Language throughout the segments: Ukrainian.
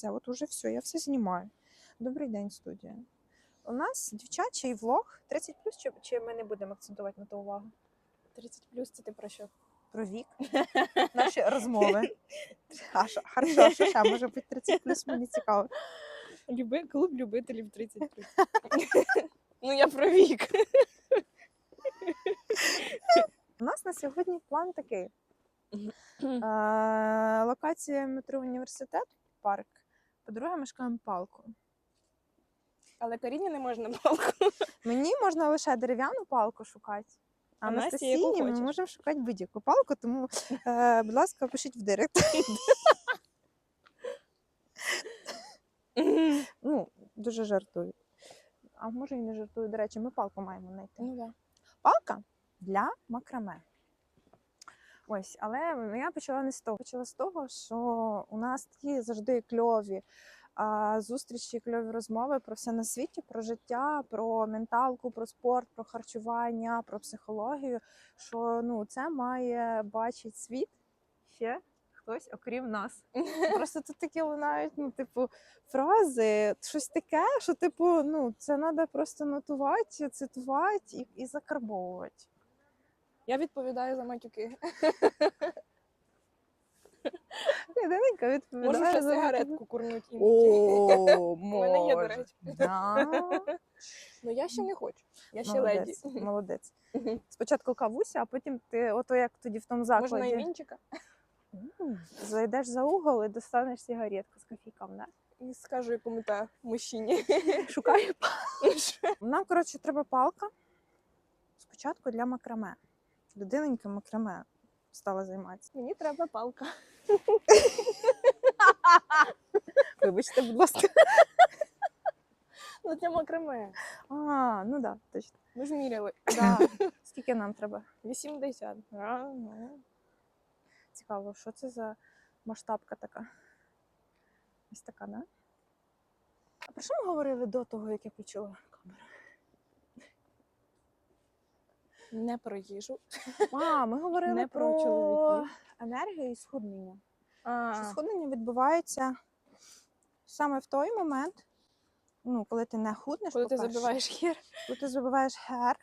Це от уже все, я все знімаю. Добрий день, студія. У нас дівчачий влог 30 плюс, чи, чи ми не будемо акцентувати на то увагу? 30 плюс це ти про що? Про вік. Наші розмови. А що, хорошо, що ще може бути 30 плюс, мені цікаво. Люби, клуб любителів 30 плюс. ну я про вік. У нас на сьогодні план такий. Локація метро університет, парк. По-друге, ми шукаємо палку. Але Каріні не можна палку. Мені можна лише дерев'яну палку шукати. А А Анастасії ми можемо шукати будь-яку палку, тому, е, будь ласка, пишіть в директ. Ну, дуже жартую. А може і не жартую. До речі, ми палку маємо знайти. ну да. Палка для макраме. Ось, але я почала не з того. Почала з того, що у нас такі завжди кльові а, зустрічі, кльові розмови про все на світі, про життя, про менталку, про спорт, про харчування, про психологію. Що ну, це має бачити світ ще хтось, окрім нас. Просто тут такі лунають, ну, типу, фрази, щось таке, що, типу, ну, це треба просто нотувати, цитувати і, і закарбовувати. Я відповідаю за матюки. Єдиненька відповідає. Можу вже за сигаретку курнути іноді. О, У мене є, до може. речі. Да. Ну я ще не хочу. Я ще леді. Молодець, молодець. Спочатку кавуся, а потім ти, ото як тоді в тому закладі. Можна і вінчика. М, Зайдеш за угол і достанеш сигаретку з кофійком, да? І скажу якому та мужчині. Шукаю Нам, коротше, треба палка. Спочатку для макраме. Людиненька макраме стала займатися. Мені треба палка. Вибачте, будь ласка. Ну для макраме. А, ну да, точно. Ми ж міряли. Да. Скільки нам треба? 80. А, ну. Цікаво, що це за масштабка така? Ось така, да? А про що ми говорили до того, як я включила Не про їжу. А, ми говорили Не про про, чоловіків. енергію і схуднення. Що схуднення відбувається саме в той момент, ну, коли ти не худнеш, коли ти забиваєш хір. Коли ти забиваєш хер.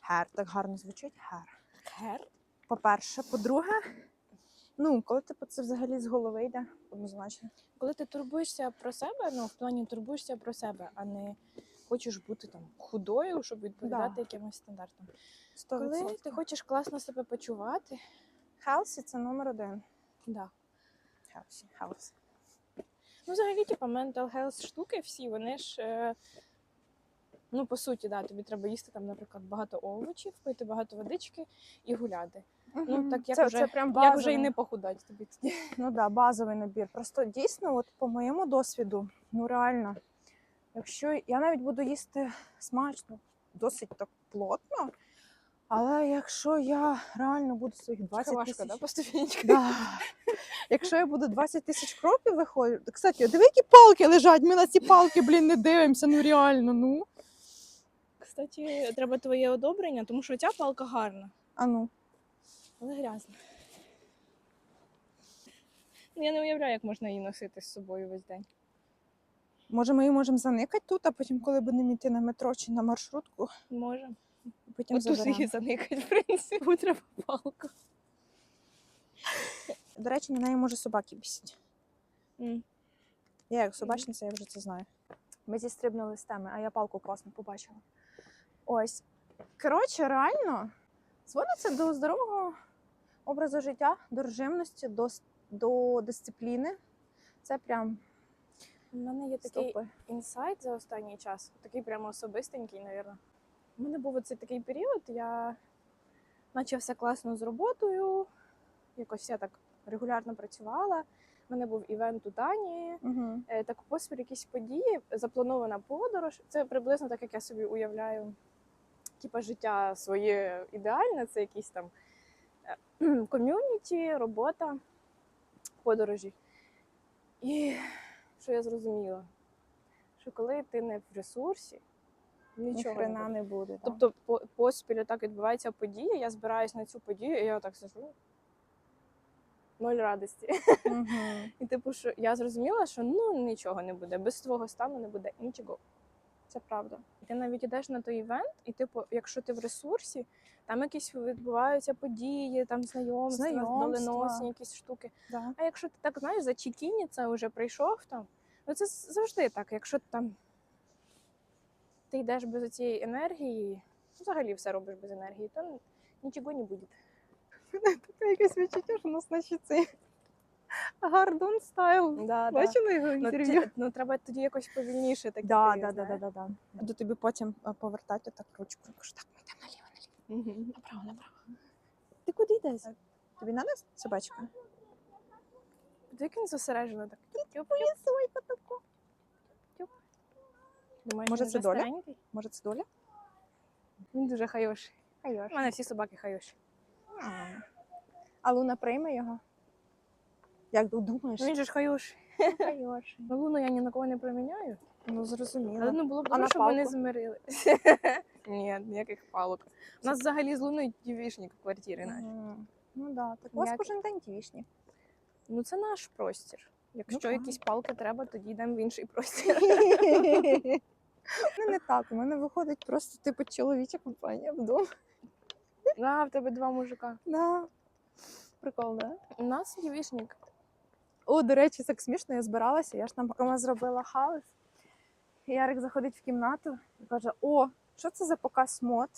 Хер, так гарно звучить хер. Хер? По-перше, по-друге, ну, коли типу, це взагалі з голови йде, однозначно. Коли ти турбуєшся про себе, ну в плані турбуєшся про себе, а не хочеш бути там худою, щоб відповідати Да. якимось стандартам. 100%. Коли ти хочеш класно себе почувати, Healthy – це номер один. да. Healthy, healthy. Ну, взагалі, типу, mental health штуки всі, вони ж. Е... Ну, по суті, да, тобі треба їсти там, наприклад, багато овочів, пити багато водички і гуляти. Ну, так як це, вже- це прям Як вже і не похудати тобі. Ну да, базовий набір. Просто дійсно, от по моєму досвіду, ну реально, якщо я навіть буду їсти смачно, досить так плотно, але якщо я реально буду своїх 20 важко, тисяч... да, по ступенечкам? Да. Якщо я буду 20 тисяч кроків виходити, кстати, диви, які палки лежать, ми на ці палки, блін, не дивимося, ну реально, ну. Кстати, треба твоє одобрення, тому що ця палка гарна, А ну. але грязна. Ну, я не уявляю, як можна її носити з собою весь день. Може, ми її можемо заникати тут, а потім, коли будемо йти на метро чи на маршрутку, Може. потім От тут заберемо. її заникать, в принципі, треба палку. До речі, на неї може собаки бісять. М. Я як собачниця, я вже це знаю. Ми зістрибнули з теми, а я палку класно побачила. Ось. Коротше, реально, зводиться до здорового образу життя, до режимності, до, с- до дисципліни. Це прям У мене є такий стопи. інсайт за останній час, такий прямо особистенький, навірно. У мене був оцей такий період, я наче все класно з роботою, якось я так регулярно працювала. У мене був івент у Данії, Угу. так поспіль якісь події, запланована подорож. Це приблизно так, як я собі уявляю, типа життя своє ідеальне, це якісь там е, ком'юніті, робота, подорожі. І що я зрозуміла? Що коли ти не в ресурсі, нічого не буде. не буде. Тобто по- поспіль так відбувається подія, я збираюсь на цю подію, і я так сижу. ноль радості. Мгм. І типу, що я зрозуміла, що ну нічого не буде, без твого стану не буде нічого. Це правда. Ти навіть ідеш на той івент, і типу, якщо ти в ресурсі, там якісь відбуваються події, там знайомства, Знайомства. доленосні якісь штуки. Да. А якщо ти так знаєш, за чекіні це вже прийшов там, ну це завжди так. Якщо ти там ти йдеш без цієї енергії, взагалі все робиш без енергії, то нічого не буде. Таке якесь відчуття, що у нас наче цей гардон стайл. Да, да. Бачили його Ну, інтерв'ю? ті- ну треба тоді якось повільніше так. Да, да, да, да, да, да. Буду тобі потім е, повертати так ручку. Кажу, так, ми йдемо наліво, наліво. Мгм. Направо, направо. Ти куди йдеш? Тобі надо собачка? Як він зосереджено так. Тюп, Лісойка таку. Думаєш, Може, це доля? Може, це доля? Він дуже хайоший. У мене всі собаки хайоші. А Луна прийме його? Як думаєш? Ну, він же ж хайоший. Хороший. Ну, луну я ні на кого не проміняю. Ну, Але зрозуміло. ну було б добре, щоб вони палку? змирили. Ні, ніяких палок. У нас взагалі з луною дівішник в квартирі наші. Ну да, так у вас кожен день тівішні. Ну це наш простір. Якщо так. якісь палки треба, тоді йдемо в інший простір. Ну не так. У мене виходить просто типу чоловіча компанія вдома. А, в тебе два мужика. Да. Прикол, да? У нас дівішник. О, до речі, так смішно, я збиралася, я ж там поки зробила хаос. Ярик заходить в кімнату і каже: О, що це за показ мод?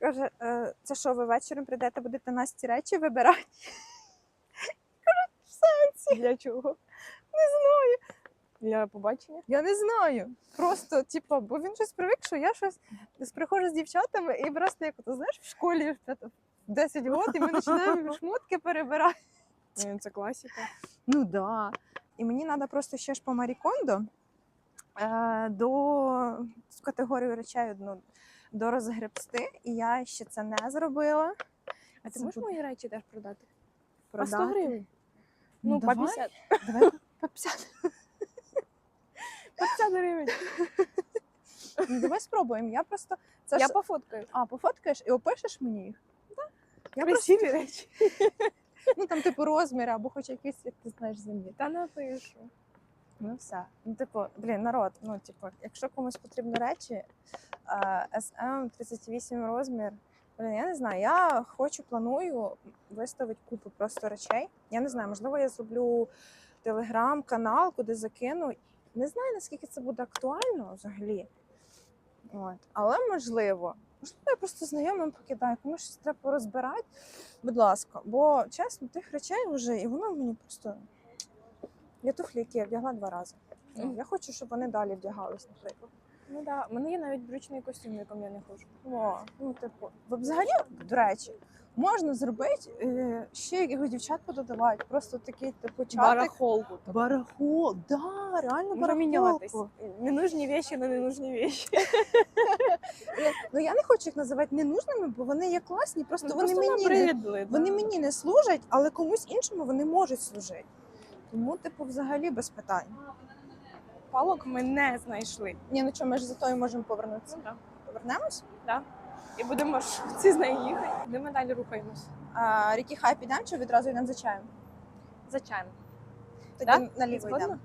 Каже, «Е, це що, ви вечором прийдете, будете Насті речі вибирати? Кажу, в сенсі. Для чого? Не знаю. Для побачення? Я не знаю. Просто, типу, бо він щось привик, що я щось приходжу з дівчатами і просто як знаєш, в школі в 10 років, і ми починаємо шмотки перебирати. Це класика. Ну да. І мені треба просто ще ж по Марікондо е, до в категорію речей одну дорозгребсти, і я ще це не зробила. А ти можеш буде мої речі теж продати? По 100 гривень. Ну, Ну, по 50. Давай по 50. По 50 гривень. Ну, давай спробуємо. Я просто це Я ж... пофоткаю. а, пофоткаєш і опишеш мені їх. Я Красиві речі. Ну там, типу, розміри або хоч якісь, як ти знаєш, землі. Та напишу. Ну все. Ну, типу, блін, народ, ну, типу, якщо комусь потрібні речі, SM 38 розмір. Блін, я не знаю. Я хочу, планую виставити купу просто речей. Я не знаю, можливо, я зроблю телеграм-канал, куди закину. Не знаю, наскільки це буде актуально взагалі. От. Але можливо. Можливо, я просто знайомим покидаю, комусь щось треба порозбирати. Будь ласка, бо чесно, тих речей вже, і воно мені просто. Я туфлі, які я вдягла два рази. Мгм. я хочу, щоб вони далі вдягались, наприклад. Ну так, у мене є навіть брючний костюм, в якому я не ходжу. О, ну, типу, взагалі, до речі, можна зробити е, ще якихось дівчат пододавати. Просто такий, типу, чатик. Барахолку. Барахол, да, реально Можна мінятись. барахолку. Ненужні вещі на ненужні вещі. Ну я не хочу їх називати ненужними, бо вони є класні, просто Ну, вони просто мені не да. Вони мені не служать, але комусь іншому вони можуть служити. Тому, типу, взагалі без питань. Палок ми не знайшли. Ні, ну чого, ми ж за тою можемо повернутися. Ну, так. Повернемось? І будемо ж всі з нею їхати. Де ми далі рухаємось? А, Рікі хай підемо чи відразу йдемо за чаєм? За чаєм. Тоді Да? наліво йдемо.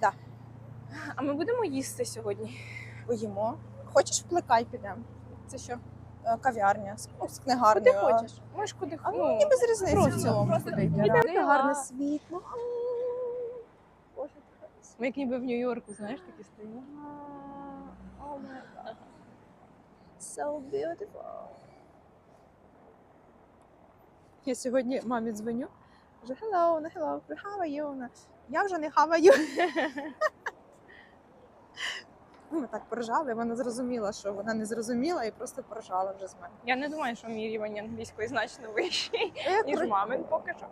Да. А ми будемо їсти сьогодні. Поїмо. Хочеш вплекай підемо? Це що? Е, Кав'ярня ну, з Куди книгарнею. хочеш? Ми ж куди А ну, хочеш. мені без різниці просто- в цілому. просто куди Таке гарне світло. Боже, Ми як ніби в Нью-Йорку, знаєш, такі стоїмо. Oh my god. So beautiful. Я сьогодні мамі дзвоню. Кажу, hello, вона hello, how are you? Я вже не хаваю. Ми так поржали, вона зрозуміла, що вона не зрозуміла і просто поржала вже з мене. Я не думаю, що мій рівень англійської значно вищий, ніж кор- мамин поки що.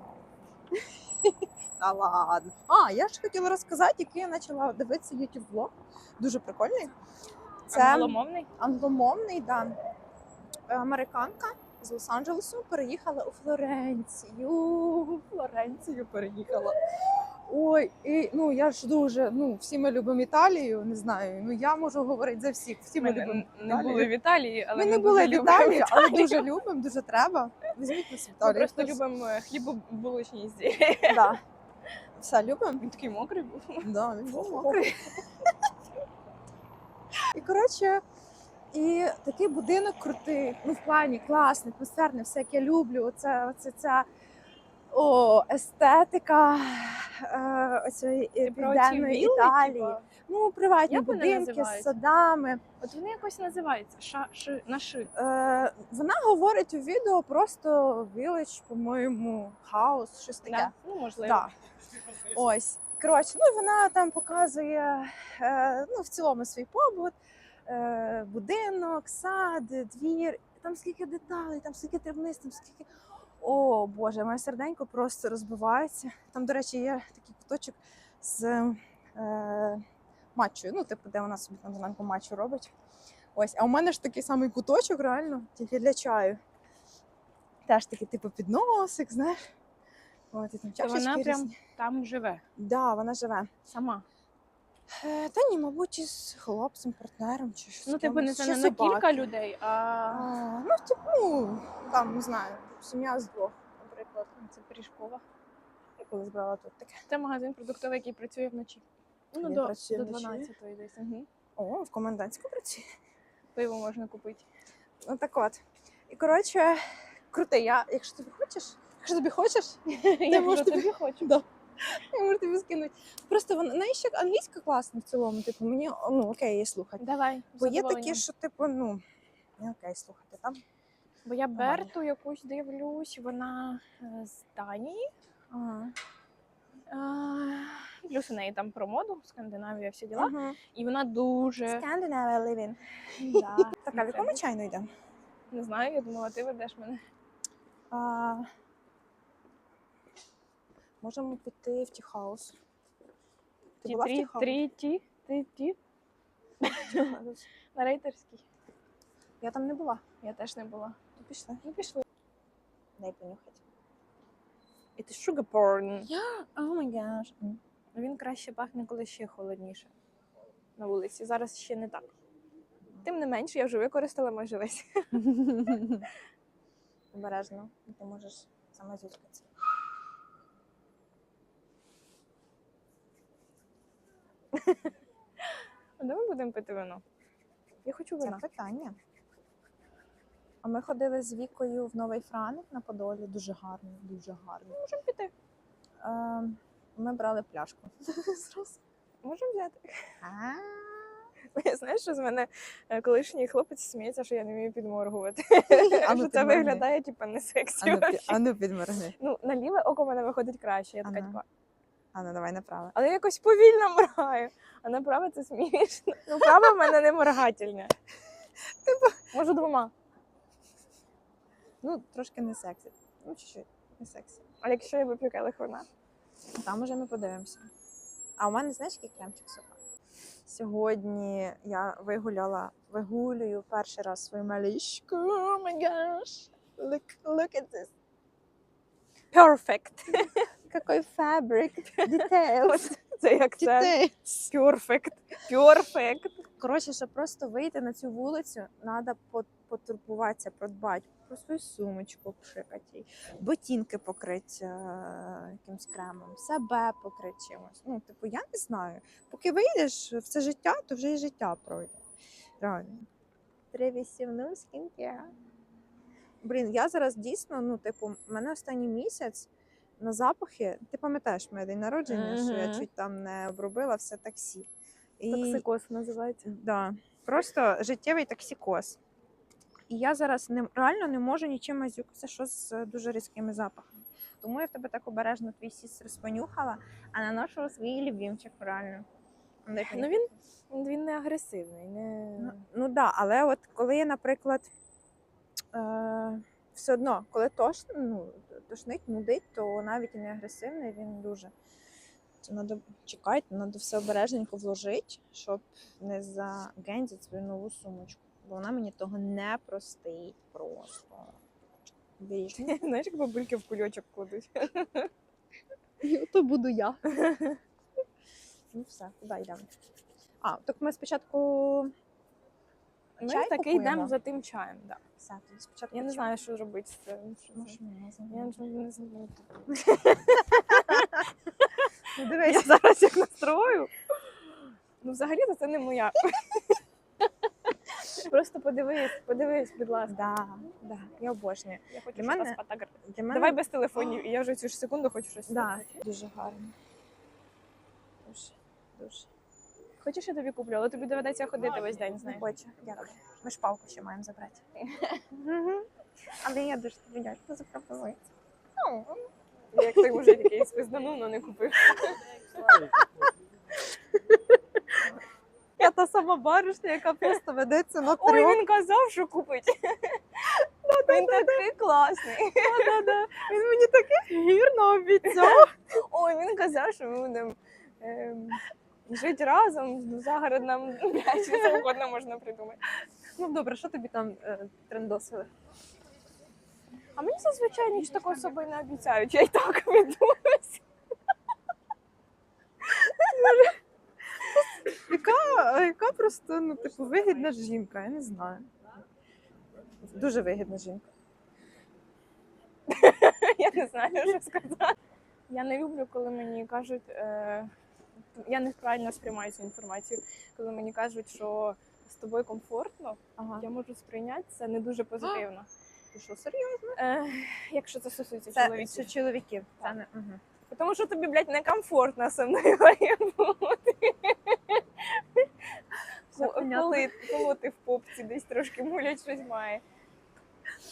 Та ладно. А, я ж хотіла розказати, який я почала дивитися YouTube влог. Дуже прикольний. Це Англомовний? англомовний, да. Американка з Лос-Анджелесу переїхала у Флоренцію. У Флоренцію переїхала. Ой, і ну я ж дуже. Ну, всі ми любимо Італію, не знаю. Ну я можу говорити за всіх. Всі ми, Ми любимо. не, не Італію. були в Італії, але Ми ми, не були в дуже любимо але дуже любимо, дуже треба. Візьміть нас в Ми просто хтось. любимо хлібобулочні ізділля. Да. Все, любимо? Він такий мокрий був. Да, він був мокрий. І коротше, і такий будинок крутий. Ну, в плані класний, атмосферний, все як я люблю. Оце, оце ця о, естетика оцієї е, ці південної Італії. типа, Ну, приватні Як будинки з садами. От вони якось називаються. Ша, ши, наши. Е, вона говорить у відео просто village, по-моєму, хаус, щось таке. Да? Ну, можливо. Да. Ось. Коротше, ну вона там показує е, ну, в цілому свій побут, е, будинок, сад, двір. Там скільки деталей, там скільки дрібниць, там скільки. О Боже, моє серденько просто розбивається. Там, до речі, є такий куточок з е, матчою. Ну, типу, де вона собі там зранку матчу робить. Ось, а у мене ж такий самий куточок, реально, тільки для чаю. Теж такий, типу, підносик, знаєш. От, і там чашечки вона прям різні. там живе. Да, вона живе. Сама. Е, Та ні, мабуть, із хлопцем, партнером чи щось. Ну, типу, не це не на кілька людей, а А, ну, типу, ну, там, не знаю, сім'я з двох, наприклад. це пиріжкова. Я колись брала тут таке. Це магазин продуктовий, який працює вночі. Ну, Він до, працює до вночі? 12-ї десь. Угу. О, в комендантську працює. Пиво можна купити. Ну так от. І коротше, крутий. Я, якщо тобі хочеш, якщо тобі хочеш, Я можеш тобі- тобі хочу. Да. можу тобі скинути. Просто вона знаєш, як англійська класна в цілому. Типу, мені ну окей, її слухати. Давай. Бо є такі, що типу, ну не окей, слухати там. Бо я. Берту якусь дивлюсь, вона е, з Данії. Ага. А, Плюс у неї там про моду, Скандинавія, всі діла. Ага. І вона дуже. Scandinavia living. Да. Так, а в якому чайну йдемо? Не знаю, я думала, ти ведеш мене. А, можемо піти в Тіхаус. Ти Ті була в три, Тіхаус? три, ті, ти, ті. На рейтерській. Я там не була. Я теж не була. То пішли. Ну, пішли. Дай понюхати. Це sugar porn. О май гаш. Він краще пахне, коли ще холодніше на вулиці. Зараз ще не так. Тим не менше, я вже використала майже весь. Обережно, ти можеш саме зюткатися. А де ми будемо пити вино? Я хочу Це вина. питання. А ми ходили з Вікою в Новий Франик на Подолі. Дуже гарно, дуже гарно. Можемо піти. Е, ми брали пляшку. Зразу. Можемо взяти. А, Знаєш, що з мене е, колишній хлопець сміється, що я не вмію підморгувати. А ну, що це підморгни. виглядає, типу, не сексі. Ану, пі- вообще. ану підморгни. Ну, на ліве око в мене виходить краще. Я така, Ага. типа, Ану, давай направо. але я якось повільно моргаю. А на праве це смішно. Ну, праве в мене не моргательне. Може, двома. Ну, трошки не сексі. Ну, чуть-чуть, не сексі. А якщо я вип'ю келих вина? Там уже ми подивимося. А у мене, знаєш, який кремчик супер? Сьогодні я вигуляла, вигулюю перший раз свою малишку. Oh my gosh. Look, look at this. Perfect. Какой фабрик, details, Це як це. Perfect. Perfect. Коротше, щоб просто вийти на цю вулицю, треба потурбуватися, продбати про свою сумочку, пшикати, ботинки покрити е, якимсь кремом, себе покрити чимось. Ну, типу, я не знаю. Поки вийдеш в це життя, то вже і життя пройде. Реально. Привісівну скінкер. Блін, я зараз дійсно, ну, типу, мене останній місяць на запахи. Ти пам'ятаєш моє день народження, що я чуть там не обробила все таксі. І... Токсикоз називається. Да. Просто життєвий токсикоз. І я зараз не, реально не можу нічим мазюкатися, що з е, дуже різкими запахами. Тому я в тебе так обережно твій сістрис понюхала, а наношу свій любимчик, реально. Ну він, він не агресивний, не. Ну, ну да, але от коли я, наприклад, е, все одно, коли тош, ну, тошнить, нудить, то навіть і не агресивний, він дуже. Це треба чекати, треба все обережненько вложити, щоб не загензити свою нову сумочку. Бо вона мені того не простить просто. Бережно. Знаєш, як бабульки в кульочок кладуть. То буду я. ну все, куди йдемо? А, так ми спочатку. Ми Чай таки купуємо? йдемо за тим чаєм. Да. Все, тоді спочатку. Я не чай. знаю, що робити з цим. що це. Я можемо? не знаю. Ну, Я дивись. зараз їх настрою. Ну, взагалі це не моя. Просто подивись, подивись, будь ласка. Да, да, я обожнюю. Я хочу Для щоб мене- Для мене Давай без телефонів, і я вже цю ж секунду хочу щось. да, дуже гарно. Дуже, дуже. Хочеш, я тобі куплю, але тобі доведеться ходити весь день з Не нею. хочу, дякую. Ми ж палку ще маємо забрати. Але я дуже тобі дякую за пропозицію. Як той мужик, який спизданув, але не купив. Я та сама баришня, яка просто ведеться на Ой, трьох. він казав, що купить. Він такий класний. Він мені таке гірно обіцяв. Ой, він казав, що ми будемо ем, жити разом, загород нам блядь, що завгодно можна придумати. Ну добре, що тобі там е, трендосили? А мені зазвичай ніч такого собою не обіцяють, я і так ведусь. Яка, яка просто, ну, типу, вигідна жінка, я не знаю. Дуже вигідна жінка. Я не знаю, що сказати. Я не люблю, коли мені кажуть. Е, я неправильно сприймаю цю інформацію. Коли мені кажуть, що з тобою комфортно, Ага. я можу сприйняти це не дуже позитивно. Ти що, серйозно? Е, якщо це стосується Це, чоловіків. це чоловіків. Це не, угу. Тому що тобі, блядь, некомфортно со мною має бути. Коли, коли ти в попці десь трошки мулять щось має.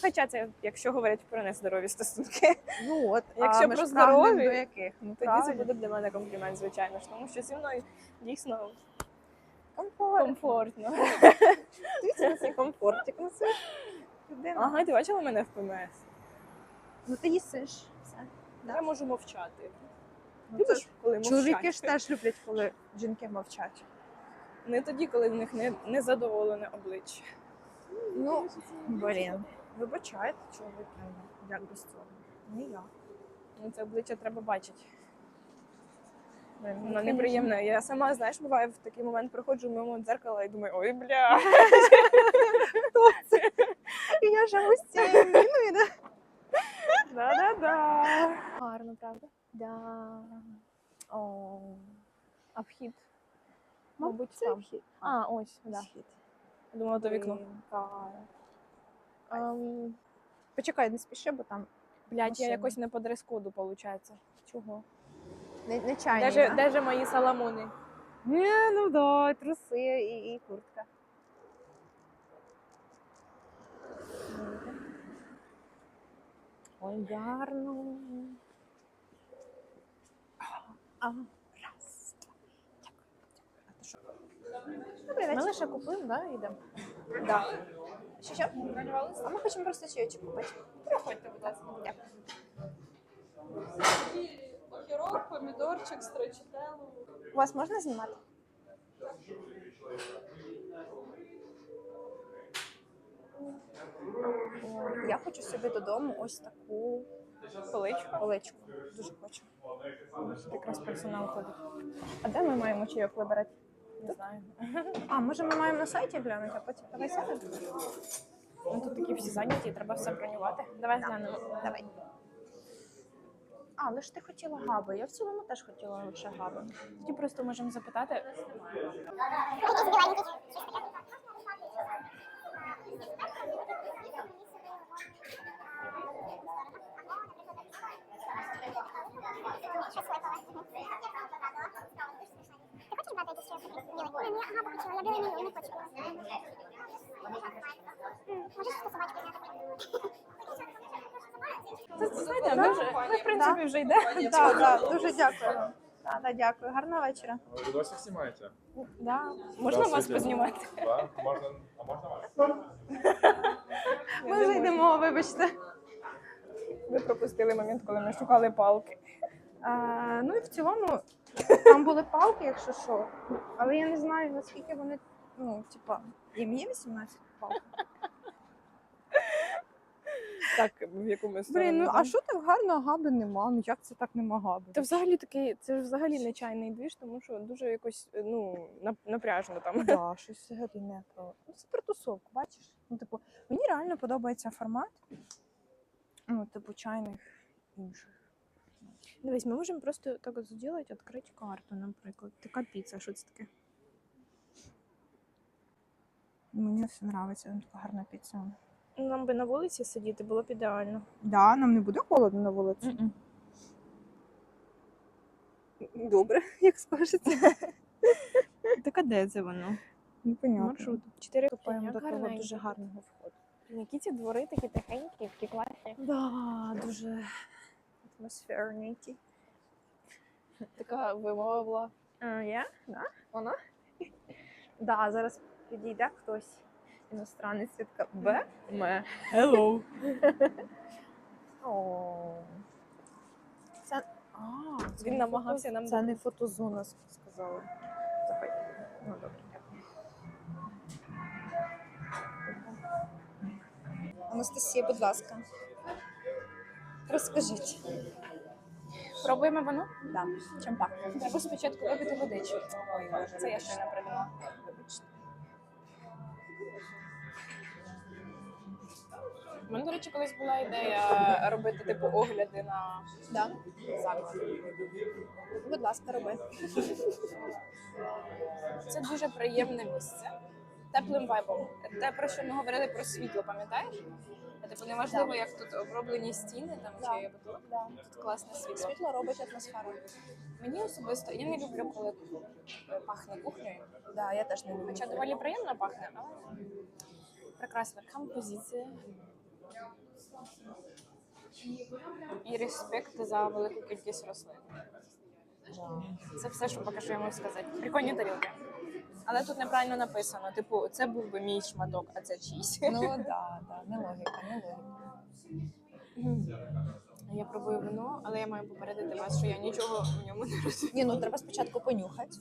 Хоча це, якщо говорять про нездорові стосунки, Ну от, Якщо а ми про ж прагнемо здоров'я, до яких? Ну, тоді це правильно. буде для мене комплімент, звичайно ж, тому що зі мною дійсно комфорт. комфортно. Дивіться на цей комфорт, як на це людина. Ага, ти бачила мене в ПМС? Ну ти їсиш. Все. Я можу мовчати. Ну, це Любиш, ж- коли мовчать? Чоловіки ж теж люблять, коли жінки мовчать. Не тоді, коли в них не, незадоволене обличчя. Ну, блін. Вибачайте, чоловіки. Як без цього? Не я. Ну, це обличчя треба бачити. Ну, Воно неприємне. Я сама, знаєш, буває в такий момент проходжу мимо дзеркала і думаю, ой, бля. І я живу з цією міною, да? Да-да-да. Гарно, правда? Да. О, А вхід? Мабуть, це там. А, ось, да. Думала, то вікно. Кайф. Ем, Почекай, не спіши, бо там Блядь, я Машина. якось не по дрес-коду, виходить. Чого? не, не чайні. Де да? де же мої саламони? Ні, ну да, труси і, і куртка. Ой, гарно. А, раз, два. Дякую, дякую. А ти що? Добрий Ми лише купуємо, да, і йдемо. Да. Що, що? А ми хочемо просто чайочок купити. Проходьте, будь ласка. Дякую. Огірок, помідорчик, строчителло. У вас можна знімати? О, Я хочу собі додому ось таку Поличку. поличку. Дуже хочу. Якраз персонал ходить. А де ми маємо чайок вибирати? Не знаю. А, може ми маємо на сайті глянути, а потім давай сядемо? Ну тут такі всі зайняті, треба все бронювати. Давай Да. глянемо. Давай. А, але ж ти хотіла габи. Я в цілому теж хотіла лише габи. Тоді просто можемо запитати. Ти хочеш брати Ні, ні, ага, почала. Я білий не, не хочу. Можеш знаєте, ми вже ми, в принципі вже йдемо. Так, так, дуже дякую. Да, да, дякую. Гарного вечора. Вы видосик снимаете? Да. Можна вас познімати? Да, можно. А можно вас? Ми вже йдемо, вибачте. Ви пропустили момент, коли ми шукали палки. А, ну і в цілому там були палки, якщо що. Але я не знаю, наскільки вони, ну, типа, їм є 18 палок. так в якомусь Блін, ну а що так гарно агаби нема? Ну як це так нема агаби? Та взагалі такий, це ж взагалі не чайний двіж, тому що дуже якось ну нап- напряжно там. Да, щось взагалі не про. Ну, це про тусовку, бачиш? Ну, типу, мені реально подобається формат. Ну, типу, чайних інших. Дивись, ми можемо просто так от зробити, відкрити карту, наприклад. Така піца, що це таке? Мені все подобається, там така гарна піца. Нам би на вулиці сидіти було б ідеально. Да, нам не буде холодно на вулиці. Добре, як скажете. Так а де це воно? Непонятно. Маршрут. Чотири Ступаємо Як до того дуже гарного входу. Які ці двори такі тихенькі, такі класні. Да, дуже ті. Така вимова була. Я? Да? Вона? Да, зараз підійде хтось іностранець свідка Б. М. Hello. О. Це... А, це Він не намагався фото- нам Це не фотозона, с- сказали. Заходь. Ну, добре, дякую. Анастасія, будь ласка. Розкажіть. Пробуємо воно? Да. Чим пахне? Треба спочатку випити водичку. Ой, боже, це я ще не придумала. Вибачте. У мене, до речі, колись була ідея робити типу огляди на Да. заклад. Будь ласка, роби. Це дуже приємне місце. Теплим вайбом. Те, про що ми говорили про світло, пам'ятаєш? Типу, неважливо, Да. як тут оброблені стіни там Да. чи потолок. Да. Тут класне світло. Світло робить атмосферу. Мені особисто я не люблю, коли е, пахне кухнею. Да, я теж не люблю. Хоча доволі приємно пахне, але прекрасна композиція. І респект за велику кількість рослин. Це все, що поки що я можу сказати. Прикольні тарілки. Але тут неправильно написано. Типу, це був би мій шматок, а це чийсь. Ну да, да, не логіка, не логіка. Я пробую вино, але я маю попередити вас, що я нічого в ньому не розумію. Ні, ну треба спочатку понюхати.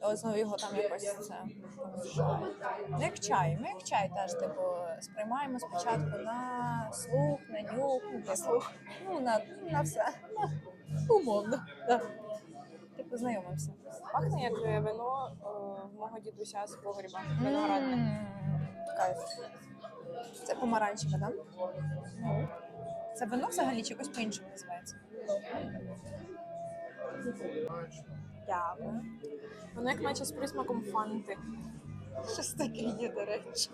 Ось ну, його там якось це. Ну, як чай. Ми як чай теж, типу, сприймаємо спочатку на слух, на нюх, на слух. Ну, на, на все. Ну, умовно. Да. Знайомимося. Пахне як е, вино е, мого дідуся з погріба виноградне. Кайф. Це помаранчеве, так? Да? Це вино взагалі чи якось по-іншому називається? Дякую. Воно як наче з присмаком фанти. Щось таке є, до речі.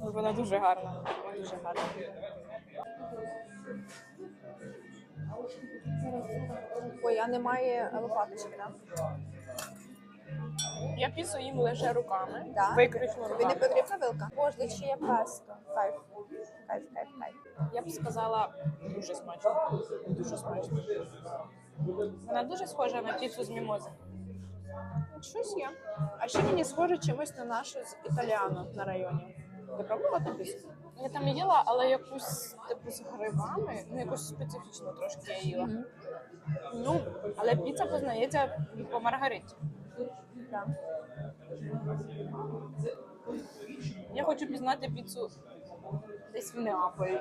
Вона дуже гарна. Дуже гарно. Ой, а немає лопаточки, так? Я піцу їм лише руками. Да? Виключно Тобі не руками. потрібна вилка? Боже, чи є песто? Кайф. Кайф, кайф, кайф. Я б сказала дуже смачно. Дуже смачно. Вона дуже схожа на піцу з мімози. Щось є. А ще мені схоже чимось на нашу з італіано на районі. Ти пробувала там пісню? Я там їла, але якусь типу з грибами, ну якусь специфічну трошки я їла. Ну, але піца познається по маргариті. Так. Я хочу пізнати піцу десь в Неаполі.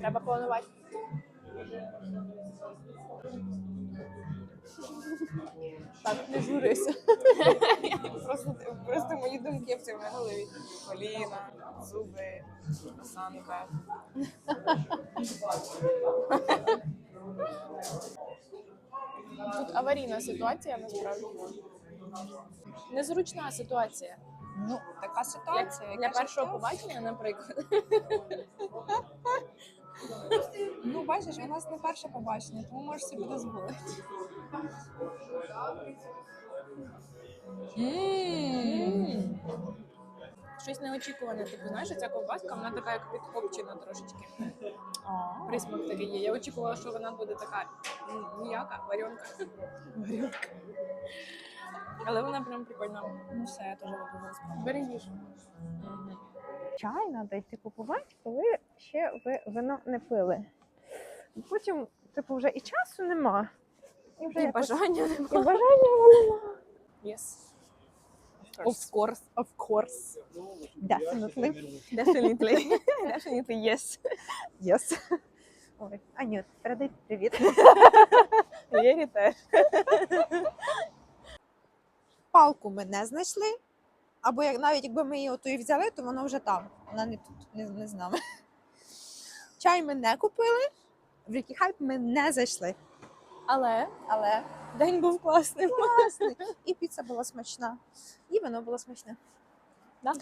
Треба планувати. Так, не журися. Просто, просто мої думки в цьому голові. Коліна, зуби, осанка. Тут аварійна ситуація насправді. Незручна ситуація. Ну, така Для, ситуація. для яке першого побачення, наприклад. Ну, бачиш, у нас не перше побачення, тому можеш собі дозволити. Щось неочікуване. Типу, знаєш, ця ковбаска, вона така як підкопчена трошечки. Присмак такий є. Я очікувала, що вона буде така м, м'яка, варенка. Але вона прям прикольна. Ну все, я теж буду зараз. Їж. Чай треба йти купувати, коли ще ви вино не пили. Потім, типу, вже і часу нема. І вже І якось- бажання і бажання нема. Yes. Of course, of course. Definitely. Definitely. Definitely yes. Yes. Ой, Анют, передай привіт. Вірі теж. Палку ми не знайшли. Або як навіть якби ми її ото і взяли, то воно вже там. Вона не тут, не, не з нами. Чай ми не купили, в Рікі Хайп ми не зайшли. Але Але день був класним. класний. І піца була смачна. І вино було смачне. Да.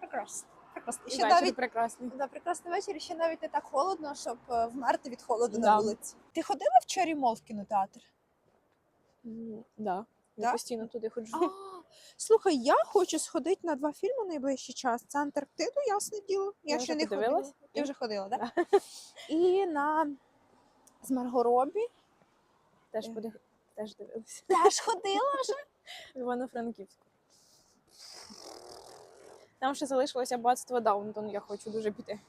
Прекрасно. Прекрасно. І ще вечір навіть прекрасний. да, прекрасний вечір, і ще навіть не так холодно, щоб е, вмерти від холоду на вулиці. Ти ходила в Чорі Мол в кінотеатр? М, Да. Я постійно туди ходжу. А, слухай, я хочу сходити на два фільми найближчий час. Це Антарктиду, ясне діло. Я, Я ще вже не подивилась. ходила. Ти вже ходила, так? Да. І на з Марго Робі. Теж Е. подив... теж дивилася. Теж ходила вже. В Івано-Франківську. Там ще залишилося батство Даунтон, я хочу дуже піти.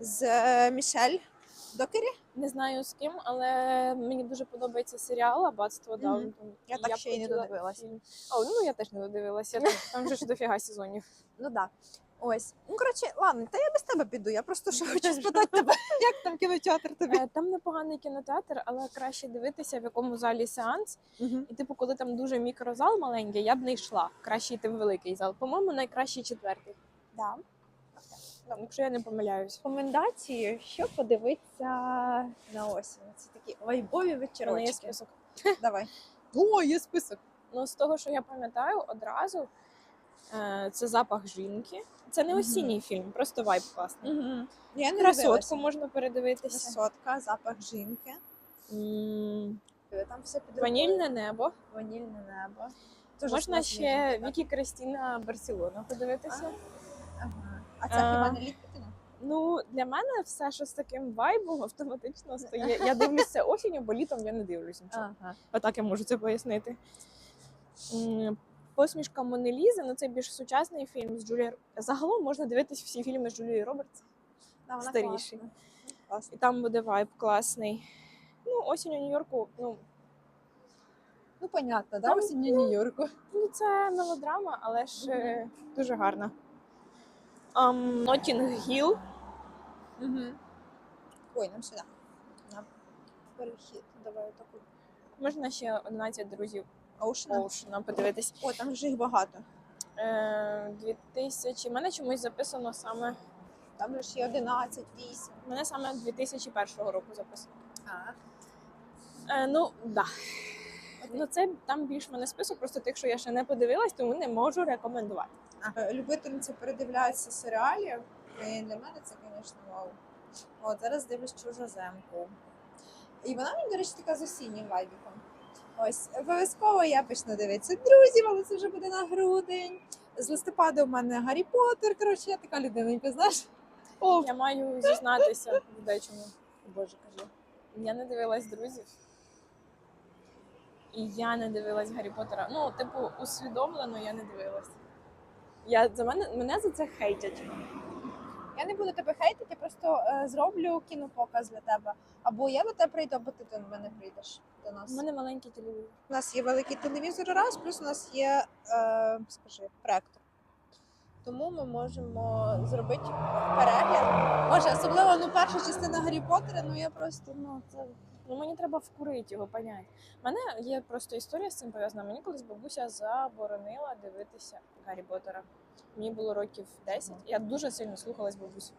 З е, Мішель Докері. Не знаю з ким, але мені дуже подобається серіал Аббатство. Даунтон. Я так ще й не хотіла додивилась. фільм. О, ну я теж не додивилася. Там, там вже ж дофіга сезонів. Ну так. Да. Ось. Ну, коротше, ладно, та я без тебе піду. Я просто ще хочу спитати тебе, як там кінотеатр тобі. Е, Там непоганий кінотеатр, але краще дивитися, в якому залі сеанс. Мгм. І, типу, коли там дуже мікрозал маленький, я б не йшла. Краще йти в великий зал. По-моєму, найкращий четвертий. Да. Ну, Якщо я не помиляюсь. Рекомендації, що подивитися на осінь. Це такі вайбові У мене є список. Давай. О, є список. Ну, з того, що я пам'ятаю, одразу е, це запах жінки. Це не осінній фільм, просто вайб класний. Угу. Я не Красотку дивилася. можна передивитися. Красотка, запах жінки. М, Там все під Ванільне небо. Ванільне небо. Дуже Можна ще Вікі Кристіна Барселона подивитися. Ага. А це А. хіба не ліквідно? Ну, для мене все, що з таким вайбом, автоматично стає. Я дивлюся осінню, бо літом я не дивлюсь нічого. Ага. Отак я можу це пояснити. Посмішка Монелізи, ну це більш сучасний фільм з Джулією. Загалом можна дивитись всі фільми з Джулією Робертс. Да, вона Старіший. класна. Класна. І там буде вайб класний. Ну, осінь у Нью-Йорку, ну, Ну, понятно, да, Там, осінню Нью-Йорку. ну це мелодрама, але ж е, дуже гарна. Hill. Угу. Ой, нам сюди. На перехід. Давай отаку. Можна ще 11 друзів Оушена. Оушена подивитись. О, там вже їх багато. Е, 2000. Мене чомусь записано саме. Там же ж є 11, 8. Мене саме 2001 року записано. А. Е, ну, да. Ну, це там більш в мене список, просто тих, що я ще не подивилась, тому не можу рекомендувати. Е, Любительниця передивляється серіалів. І для мене це, звісно, вау. От зараз дивлюсь чужоземку. І вона мені, до речі, така з осіннім вайбіком. Ось, обов'язково я почну дивитися друзів, але це вже буде на грудень. З листопада у мене Гаррі Поттер. Коротше, я така людиненька, знаєш. О, Я маю зізнатися в дечому. Боже, кажу. Я не дивилась друзів. І я не дивилась Гаррі Поттера. Ну, типу, усвідомлено я не дивилась. Я, за мене, мене за це хейтять. я не буду тебе хейтити, я просто е, зроблю кінопоказ для тебе. Або я до тебе прийду, або ти до мене прийдеш до нас. У мене маленький телевізор. У нас є великий телевізор раз, плюс у нас є е, скажи, проектор. Тому ми можемо зробити перегляд. Може, особливо ну, перша частина Гаррі Поттера, ну я просто ну це Ну, мені треба вкурити його, поняти. У мене є просто історія з цим пов'язана. Мені колись бабуся заборонила дивитися Гаррі Поттера. Мені було років 10. Я дуже сильно слухалась бабусю.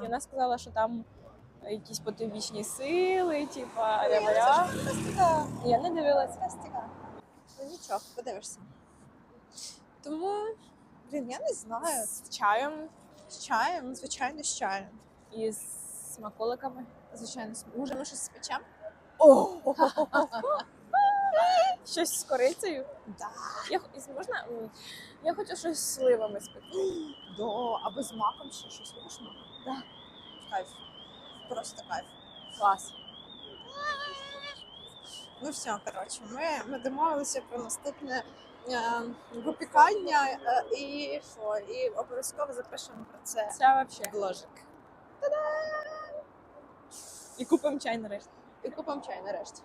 І вона сказала, що там якісь потойбічні сили, типа Ну, я не ря знаю, що фантастика. І Я не дивилась. Фантастика. Ну нічого, подивишся. Тому, блін, я не знаю. З чаєм З чаєм, звичайно, з чаєм. і з смаколиками. Звичайно, може ми щось спечемо? Щось з корицею. Да. Я, можна? Я хочу щось з сливами спекти. До, або з маком ще щось можна. Да. Кайф. Просто кайф. Клас. Ну все, коротше, ми, ми домовилися про наступне е, випікання е, і що, і обов'язково запишемо про це Це взагалі. бложик. І купимо чай нарешті. І купимо чай нарешті.